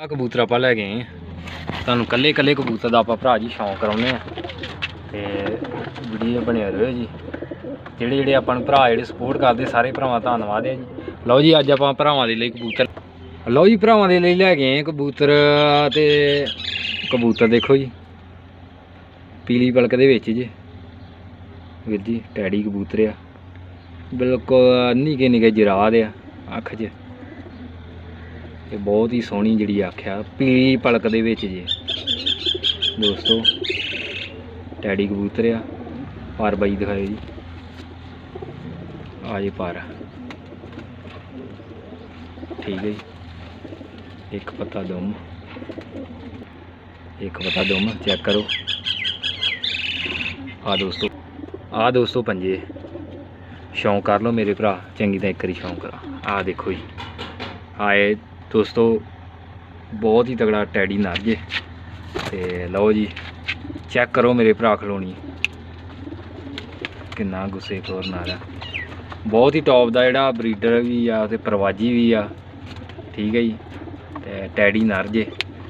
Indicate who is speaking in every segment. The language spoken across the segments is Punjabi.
Speaker 1: ਆ ਕਬੂਤਰ ਆਪਾਂ ਲੈ ਗਏ ਤੁਹਾਨੂੰ ਕੱਲੇ ਕੱਲੇ ਕਬੂਤਰ ਦਾ ਆਪਾਂ ਭਰਾ ਜੀ ਸ਼ੌਂਕ ਕਰਾਉਨੇ ਆ। ਤੇ ਵੀਡੀਓ ਬਣਿਆ ਰਹੋ ਜੀ। ਜਿਹੜੇ ਜਿਹੜੇ ਆਪਾਂ ਨੂੰ ਭਰਾ ਜਿਹੜੇ ਸਪੋਰਟ ਕਰਦੇ, ਸਾਰੇ ਭਰਾਵਾਂ ਦਾ ਧੰਨਵਾਦ ਹੈ ਜੀ। ਲਓ ਜੀ, ਅੱਜ ਆਪਾਂ ਭਰਾਵਾਂ ਦੇ ਲਈ ਕਬੂਤਰ ਲਓ ਜੀ, ਭਰਾਵਾਂ ਦੇ ਲਈ ਲੈ ਗਏ ਕਬੂਤਰ ਤੇ ਕਬੂਤਰ ਦੇਖੋ ਜੀ। ਪੀਲੀ ਪਲਕ ਦੇ ਵਿੱਚ ਜੀ। ਵੀਰ ਜੀ ਟੈਡੀ ਕਬੂਤਰ ਆ। ਬਿਲਕੁਲ ਨਿੱਕੇ ਨਿੱਕੇ ਜਰਾਦ ਆ, ਅੱਖ 'ਚ। ਇਹ ਬਹੁਤ ਹੀ ਸੋਹਣੀ ਜਿਹੜੀ ਆਖਿਆ ਪੀਲੀ ਪਲਕ ਦੇ ਵਿੱਚ ਜੇ। ਦੋਸਤੋ ਟੈਡੀ ਕਬੂਤਰ ਆ, ਪਰ ਬਾਈ ਦਿਖਾਇਓ ਜੀ। ਆ ਜੇ ਪਰ। ਠੀਕ ਹੈ ਜੀ। ਇੱਕ ਪੱਤਾ ਦੁਮ। ਇੱਕ ਪੱਤਾ ਦਮ, ਚੈੱਕ ਕਰੋ। ਆ ਦੋਸਤੋ ਆ ਦੋਸਤੋ ਪੰਜੇ। ਸ਼ੌਂਕ ਕਰ ਲਓ ਮੇਰੇ ਭਰਾ, ਚੰਗੀ ਤਾਂ ਇੱਕ ਵਾਰੀ ਸ਼ੌਂਕ ਕਰਾ। ਆ ਦੇਖੋ ਜੀ। ਆਏ ਦੋਸਤੋ ਬਹੁਤ ਹੀ ਤਗੜਾ ਟੈਡੀ ਨਰ ਜੇ ਤੇ ਲਓ ਜੀ ਚੈੱਕ ਕਰੋ ਮੇਰੇ ਭਰਾ ਖਲੋਣੀ। ਕਿੰਨਾ ਗੁੱਸੇ ਖੋਰ ਨਾਲ ਆ। ਬਹੁਤ ਹੀ ਟੌਪ ਦਾ ਜਿਹੜਾ ਬਰੀਡਰ ਵੀ ਆ ਤੇ ਪ੍ਰਵਾਜੀ ਵੀ ਆ। ਠੀਕ ਹੈ ਜੀ, ਤੇ ਟੈਡੀ ਨਰ ਜੇ।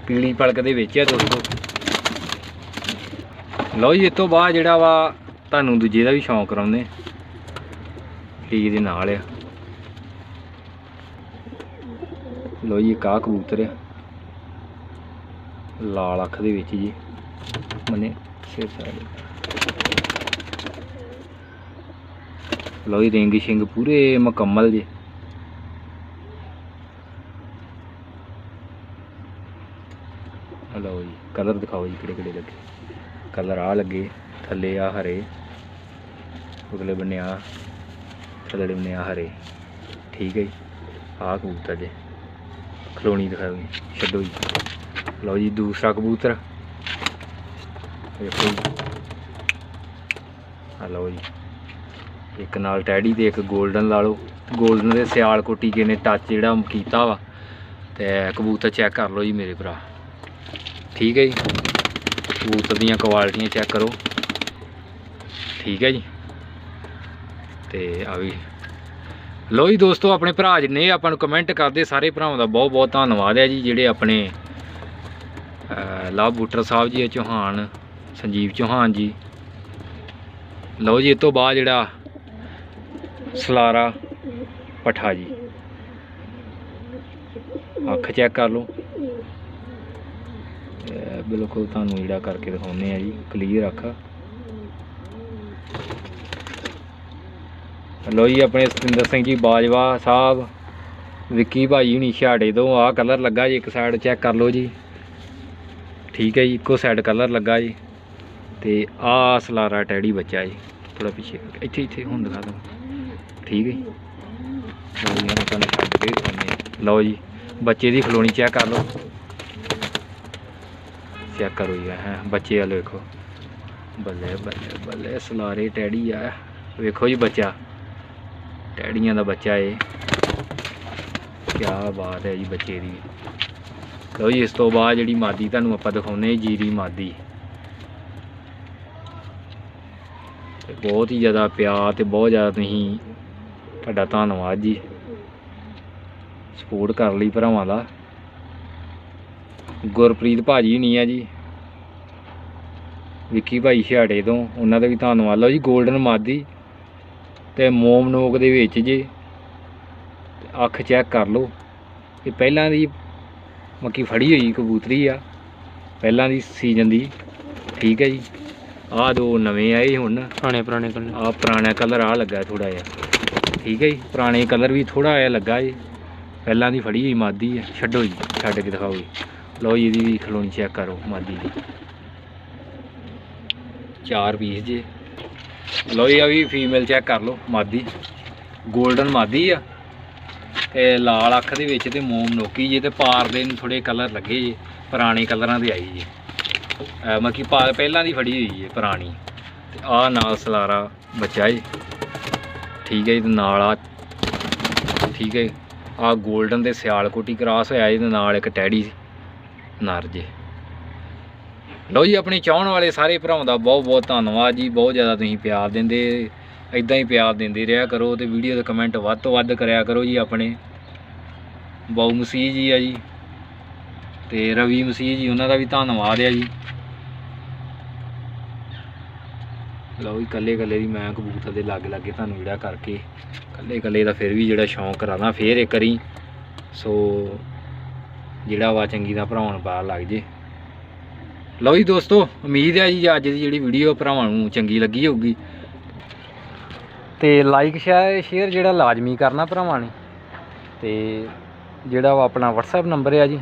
Speaker 1: ਪੀਲੀ ਪਲਕ ਦੇ ਵਿੱਚ ਆ ਦੋਸਤੋ। ਲਓ ਜੀ ਇਸ ਤੋਂ ਬਾਅਦ ਜਿਹੜਾ ਵਾ ਤੁਹਾਨੂੰ ਦੂਜੇ ਦਾ ਵੀ ਸ਼ੌਂਕ ਕਰਾਉਂਦੇ ਠੀਕ ਦੇ ਨਾਲ ਆ। ਲੋ ਜੀ ਕਾ ਕਬੂਤਰ ਆ। ਲਾਲ ਅੱਖ ਦੇ ਵਿੱਚ ਜੀ। ਮਨੇ ਸਿਰ ਸਾਰੇ ਲੋ ਜੀ, ਰਿੰਗ ਸ਼ਿੰਗ ਪੂਰੇ ਮੁਕੰਮਲ ਜੀ। ਲਓ ਜੀ, ਕਲਰ ਦਿਖਾਓ ਜੀ, ਕਿਹੜੇ ਕਿਹੜੇ ਲੱਗੇ। ਕਲਰ ਆ ਲੱਗੇ, ਥੱਲੇ ਆ ਹਰੇ ਉਗਲੇ ਬੰਨੇ ਆ ਥੱਲੇ ਬੰਨੇ ਆ ਹਰੇ। ਠੀਕ ਹੈ ਜੀ, ਆਹ ਕਬੂਤਰ ਜੇ। ਖਲੋਣੀ ਦਿਖਾਓ ਜੀ ਛੱਡੋ ਜੀ। ਲਓ ਜੀ, ਦੂਸਰਾ ਕਬੂਤਰ। ਦੇਖੋ ਆ ਲਓ ਜੀ। ਇੱਕ ਨਾਲ ਟੈਡੀ ਤੇ ਇੱਕ 골ਡਨ ਲਾ ਲਓ। 골ਡਨ ਦੇ ਸਿਆਲ ਕੋਟੀ ਕੇ ਨੇ ਟੱਚ ਜਿਹੜਾ ਕੀਤਾ ਵਾ। ਤੇ ਕਬੂਤਰ ਚੈੱਕ ਕਰ ਲਓ ਜੀ ਮੇਰੇ ਭਰਾ। ਠੀਕ ਹੈ ਜੀ? ਕਬੂਤਰ ਦੀਆਂ ਕੁਆਲਿਟੀਆਂ ਚੈੱਕ ਕਰੋ। ਠੀਕ ਹੈ ਜੀ? ਤੇ ਆ ਵੀ ਲੋ ਜੀ ਦੋਸਤੋ ਆਪਣੇ ਭਰਾ ਜਿੰਨੇ ਆਪਾਂ ਨੂੰ ਕਮੈਂਟ ਕਰਦੇ ਸਾਰੇ ਭਰਾਵਾਂ ਦਾ ਬਹੁਤ ਬਹੁਤ ਧੰਨਵਾਦ ਹੈ ਜੀ ਜਿਹੜੇ ਆਪਣੇ ਅਹ, ਲਵ ਬੂਟਰ ਸਾਹਿਬ ਜੀ ਚੌਹਾਨ ਸੰਜੀਵ ਚੌਹਾਨ ਜੀ। ਲਓ ਜੀ ਇਹ ਤੋਂ ਬਾਅਦ ਜਿਹੜਾ ਸਲਾਰਾ ਪਠਾ ਜੀ। ਅੱਖ ਚੈੱਕ ਕਰ ਲਓ। ਬਿਲਕੁਲ ਤੁਹਾਨੂੰ ਜਿਹੜਾ ਕਰਕੇ ਦਿਖਾਉਂਦੇ ਆ ਜੀ ਕਲੀਅਰ ਅੱਖ। ਲੋ ਜੀ, ਆਪਣੇ ਸਤਿੰਦਰ ਸਿੰਘ ਜੀ, ਬਾਜਵਾ ਸਾਹਿਬ, ਵਿੱਕੀ ਭਾਈ ਹੁਣੀ ਛਾੜੇ ਤੋਂ, ਆਹ ਕਲਰ ਲੱਗਾ ਜੀ, ਇੱਕ ਸਾਈਡ ਚੈੱਕ ਕਰ ਲਓ ਜੀ। ਠੀਕ ਹੈ ਜੀ, ਇੱਕੋ ਸਾਈਡ ਕਲਰ ਲੱਗਾ ਜੀ। ਤੇ ਆਹ ਸਲਾਰਾ ਟੈਡੀ ਬੱਚਾ ਜੀ ਥੋੜਾ ਪਿੱਛੇ। ਇੱਥੇ ਇੱਥੇ, ਹੁਣ ਦਿਖਾ ਦੋ ਠੀਕ ਹੈ ਜੀ। ਲਓ ਜੀ ਤੁਹਾਨੂੰ ਛੱਡ ਕੇ ਦਿਖਾਉਂਦੇ ਲਓ ਜੀ, ਬੱਚੇ ਦੀ ਖਲੋਣੀ ਚੈੱਕ ਕਰ ਲਓ। ਚੈੱਕ ਕਰੋ ਜੀ, ਹੈ, ਬੱਚੇ ਵਾਲੇ ਵੇਖੋ। ਬੱਲੇ ਬੱਲੇ ਬੱਲੇ, ਸਲਾਰੇ ਟੈਡੀ ਆ। ਵੇਖੋ ਜੀ ਬੱਚਾ। ਟੈਡੀਆਂ ਦਾ ਬੱਚਾ ਏ। ਕੀ ਬਾਤ ਹੈ ਜੀ ਬੱਚੇ ਦੀ। ਲਓ ਜੀ, ਇਸ ਤੋਂ ਬਾਅਦ ਜਿਹੜੀ ਮਾਦੀ ਤੁਹਾਨੂੰ ਆਪਾਂ ਦਿਖਾਉਨੇ ਜੀਰੀ ਮਾਦੀ। ਤੇ ਬਹੁਤ ਹੀ ਜ਼ਿਆਦਾ ਪਿਆਰ ਤੇ ਬਹੁਤ ਜ਼ਿਆਦਾ ਤੁਸੀਂ ਤੁਹਾਡਾ ਧੰਨਵਾਦ ਜੀ। ਸਪੋਰਟ ਕਰ ਲਈ ਭਰਾਵਾਂ ਦਾ। ਗੁਰਪ੍ਰੀਤ ਭਾਜੀ ਨਹੀਂ ਆ ਜੀ। ਵਿੱਕੀ ਭਾਈ ਛਾੜੇ ਤੋਂ, ਉਹਨਾਂ ਦਾ ਵੀ ਧੰਨਵਾਦ। ਲਓ ਜੀ 골ਡਨ ਮਾਦੀ। ਤੇ ਮੋਮ ਨੋਕ ਦੇ ਵਿੱਚ ਜੀ ਅੱਖ ਚੈੱਕ ਕਰ ਲਓ। ਇਹ ਪਹਿਲਾਂ ਦੀ ਮੱਕੀ ਫੜੀ ਹੋਈ ਕਬੂਤਰੀ ਆ। ਪਹਿਲਾਂ ਦੀ ਸੀਜ਼ਨ ਦੀ ਠੀਕ ਹੈ ਜੀ। ਆਹ ਦੋ ਨਵੇਂ ਆਏ ਹੁਣ।
Speaker 2: ਪੁਰਾਣੇ ਪੁਰਾਣੇ ਕਲਰ
Speaker 1: ਆਹ ਪੁਰਾਣਾ ਕਲਰ ਆ ਲੱਗਾ ਥੋੜਾ ਜਿਹਾ। ਠੀਕ ਹੈ ਜੀ ਪੁਰਾਣੇ ਕਲਰ ਵੀ ਥੋੜਾ ਜਿਹਾ ਲੱਗਾ ਜੀ ਪਹਿਲਾਂ ਦੀ ਫੜੀ ਹੋਈ ਮਾਦੀ ਆ। ਛੱਡੋ ਜੀ ਛੱਡ ਕੇ ਦਿਖਾਓ ਜੀ। ਲਓ ਜੀ ਇਹਦੀ ਵੀ ਖਲੋਣੀ ਚੈੱਕ ਕਰੋ ਮਾਦੀ ਦੀ। ਚਾਰ ਪੀਸ ਜੀ। ਲਓ ਜੀ, ਆ ਵੀ ਫੀਮੇਲ ਚੈੱਕ ਕਰ ਲਓ, ਮਾਦੀ। 골ਡਨ ਮਾਦੀ ਆ। ਤੇ ਲਾਲ ਅੱਖ ਦੇ ਵਿੱਚ ਤੇ ਮੋਮ ਨੋਕੀ ਜੇ, ਤੇ ਪਾਰ ਦੇ ਨੂੰ ਥੋੜੇ ਕਲਰ ਲੱਗੇ ਜੀ, ਪੁਰਾਣੇ ਕਲਰਾਂ ਦੇ ਆਈ ਜੀ। ਅਹ ਮੱਕੀ ਪਾ ਪਹਿਲਾਂ ਦੀ ਫੜੀ ਹੋਈ ਜੀ, ਪੁਰਾਣੀ। ਤੇ ਆ ਨਾਲ ਸਲਾਰਾ ਬੱਚਾ ਜੀ। ਠੀਕ ਹੈ ਜੀ, ਤੇ ਨਾਲ ਆ ਠੀਕ ਹੈ ਆ 골ਡਨ ਤੇ ਸਿਆਲ ਕੋਟੀ ਕਰਾਸ ਹੋਇਆ ਇਹਦੇ ਨਾਲ ਇੱਕ ਟੈਡੀ ਨਰ ਜੇ। ਲਓ ਜੀ, ਆਪਣੇ ਚਾਹਣ ਵਾਲੇ ਸਾਰੇ ਭਰਾਵਾਂ ਦਾ ਬਹੁਤ ਬਹੁਤ ਧੰਨਵਾਦ ਜੀ, ਬਹੁਤ ਜ਼ਿਆਦਾ ਤੁਸੀਂ ਪਿਆਰ ਦਿੰਦੇ ਇਦਾਂ ਹੀ ਪਿਆਰ ਦਿੰਦੇ ਰਿਹਾ ਕਰੋ ਤੇ ਵੀਡੀਓ ਦੇ ਕਮੈਂਟ ਵੱਧ ਤੋਂ ਵੱਧ ਕਰਿਆ ਕਰੋ ਜੀ ਆਪਣੇ। ਬਾਊ ਮਸੀਹ ਜੀ ਆ ਜੀ, ਤੇ ਰਵੀ ਮਸੀਹ ਜੀ, ਉਹਨਾਂ ਦਾ ਵੀ ਧੰਨਵਾਦ ਆ ਜੀ। ਲਓ ਜੀ ਕੱਲੇ ਕੱਲੇ ਦੀ ਮੈਂ ਕਬੂਤਰ ਦੇ ਲਾਗੇ ਲਾਗੇ ਤੁਹਾਨੂੰ ਜਿਹੜਾ ਕਰਕੇ ਕੱਲੇ ਕੱਲੇ ਦਾ ਫਿਰ ਵੀ ਜਿਹੜਾ ਸ਼ੌਂਕ ਕਰਾਣਾ ਫੇਰ ਇੱਕ ਵਾਰੀ। ਸੋ ਜਿਹੜਾ ਵਾ ਚੰਗੀ ਦਾ ਭਰਾਵਾਂ ਨੂੰ ਪਤਾ ਲੱਗ ਜੇ। ਲਓ ਜੀ ਦੋਸਤੋ, ਉਮੀਦ ਹੈ ਜੀ ਅੱਜ ਦੀ ਜਿਹੜੀ ਵੀਡੀਓ ਭਰਾਵਾਂ ਨੂੰ ਚੰਗੀ ਲੱਗੀ ਹੋਊਗੀ। ਤੇ ਲਾਈਕ ਸ਼ੇਅਰ ਸ਼ੇਅਰ ਜਿਹੜਾ ਲਾਜ਼ਮੀ ਕਰਨਾ ਭਰਾਵਾਂ ਨੇ। ਤੇ ਜਿਹੜਾ ਉਹ ਆਪਣਾ WhatsApp ਨੰਬਰ ਹੈ ਜੀ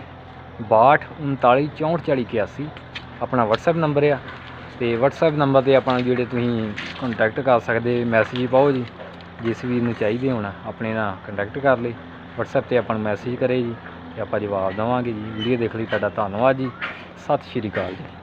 Speaker 1: 6239644081 ਆਪਣਾ WhatsApp ਨੰਬਰ ਆ। ਤੇ WhatsApp ਨੰਬਰ ਤੇ ਆਪਣਾ ਜਿਹੜੇ ਤੁਸੀਂ ਕੰਟੈਕਟ ਕਰ ਸਕਦੇ ਮੈਸੇਜ ਪਾਓ ਜੀ, ਜਿਸ ਵੀ ਨੂੰ ਚਾਹੀਦੇ ਹੋਣਾ, ਆਪਣੇ ਨਾਲ ਕੰਟੈਕਟ ਕਰ ਲਈ WhatsApp ਤੇ ਆਪਾਂ ਨੂੰ ਮੈਸੇਜ ਕਰੇ ਜੀ, ਤੇ ਆਪਾਂ ਜਵਾਬ ਦੇਵਾਂਗੇ ਜੀ। ਵੀਡੀਓ ਦੇਖ ਲਈ, ਤੁਹਾਡਾ ਧੰਨਵਾਦ ਜੀ। ਸਤਿ ਸ਼੍ਰੀ ਅਕਾਲ ਜੀ।